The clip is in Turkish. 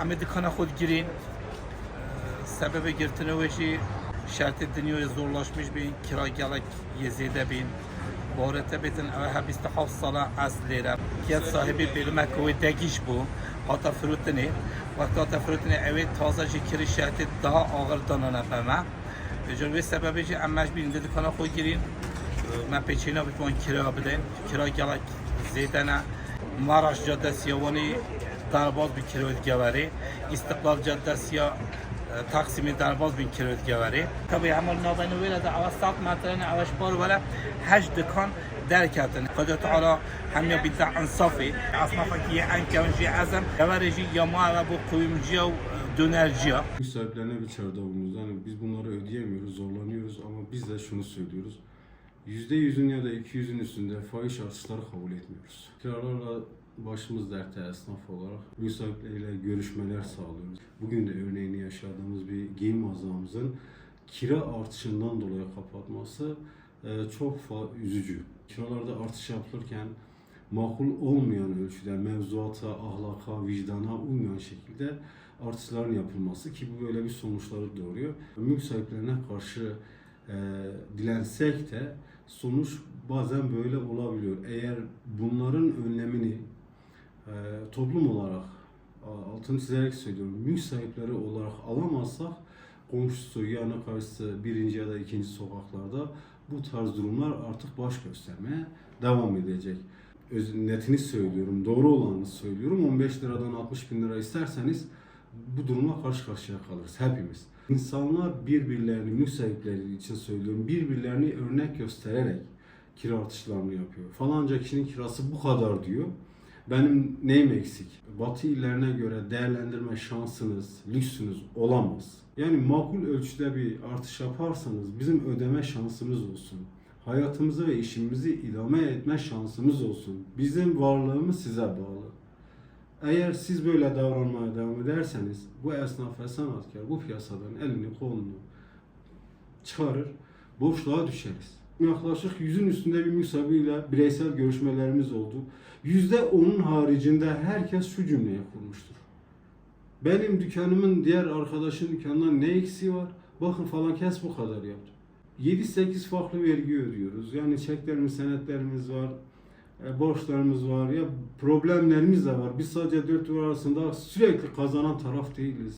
ئەمە دکانە خۆت گرین سەبەبە گرتنەوەشی شرط دنیای زۆرلاشمیش بین کira gelek yezêde bin Borete betin ev hebîste hev sala ez lêre Ket sahibî bêlime wê degiş bû hata firotinê Wekta hata firotinê evê taze jî kirî şertê daha ağır danane peme Ji wê sebebê jî em meş bînin di dikana xwe girîn me pêçîna bitwan kira bidin kira gelek zêde ne Maraş Caddesiya wanî derbaz bi kirayetgeverî İstiklal Caddesiya تقسیم درباز بین کروت گوری tabi همون نابین ویل ده اول ساعت مثلا اولش بار ولا هشت دکان در کردن خدا تعالی همیا بیت انصافی اصنافا که یه انکمجی ازم گورجی یا ما و bu kuyumcuya dönerciya Mülk sahiplerine bir çağrıda bulunuruz. Yani biz bunları ödeyemiyoruz, zorlanıyoruz ama biz de şunu söylüyoruz. %100'ün ya da 200'ün üstünde fahiş artışları kabul etmiyoruz. Kiralarla başımız dertte esnaf olarak mülk sahipleriyle görüşmeler sağlıyoruz. Bugün de örneğini yaşadığımız bir giyim mağazamızın kira artışından dolayı kapatması e, çok üzücü. Kiralarda artış yapılırken makul olmayan ölçüde mevzuata, ahlaka, vicdana uymayan şekilde artışların yapılması ki bu böyle bir sonuçları doğuruyor. Mülk sahiplerine karşı e, dilensek de sonuç bazen böyle olabiliyor. Eğer bunların önlemini e, toplum olarak altını çizerek söylüyorum mülk sahipleri olarak alamazsak komşusu yanı karşısı birinci ya da ikinci sokaklarda bu tarz durumlar artık baş göstermeye devam edecek. Öz, netini söylüyorum, doğru olanı söylüyorum. 15 liradan 60 bin lira isterseniz bu durumla karşı karşıya kalırız hepimiz. İnsanlar birbirlerini, mülk sahipleri için söylüyorum, birbirlerini örnek göstererek kira artışlarını yapıyor. Falanca kişinin kirası bu kadar diyor. Benim neyim eksik? Batı illerine göre değerlendirme şansınız, lüksünüz olamaz. Yani makul ölçüde bir artış yaparsanız bizim ödeme şansımız olsun. Hayatımızı ve işimizi idame etme şansımız olsun. Bizim varlığımız size bağlı. Eğer siz böyle davranmaya devam ederseniz bu esnaf ve sanatkar bu piyasadan elini kolunu çıkarır, boşluğa düşeriz. Yaklaşık yüzün üstünde bir mülk sahibiyle bireysel görüşmelerimiz oldu. Yüzde onun haricinde herkes şu cümleyi kurmuştur. Benim dükkanımın diğer arkadaşın dükkanından ne eksiği var? Bakın falan kes bu kadar yaptı. 7-8 farklı vergi ödüyoruz. Yani çeklerimiz, senetlerimiz var, e, borçlarımız var ya problemlerimiz de var. Biz sadece dört duvar arasında sürekli kazanan taraf değiliz.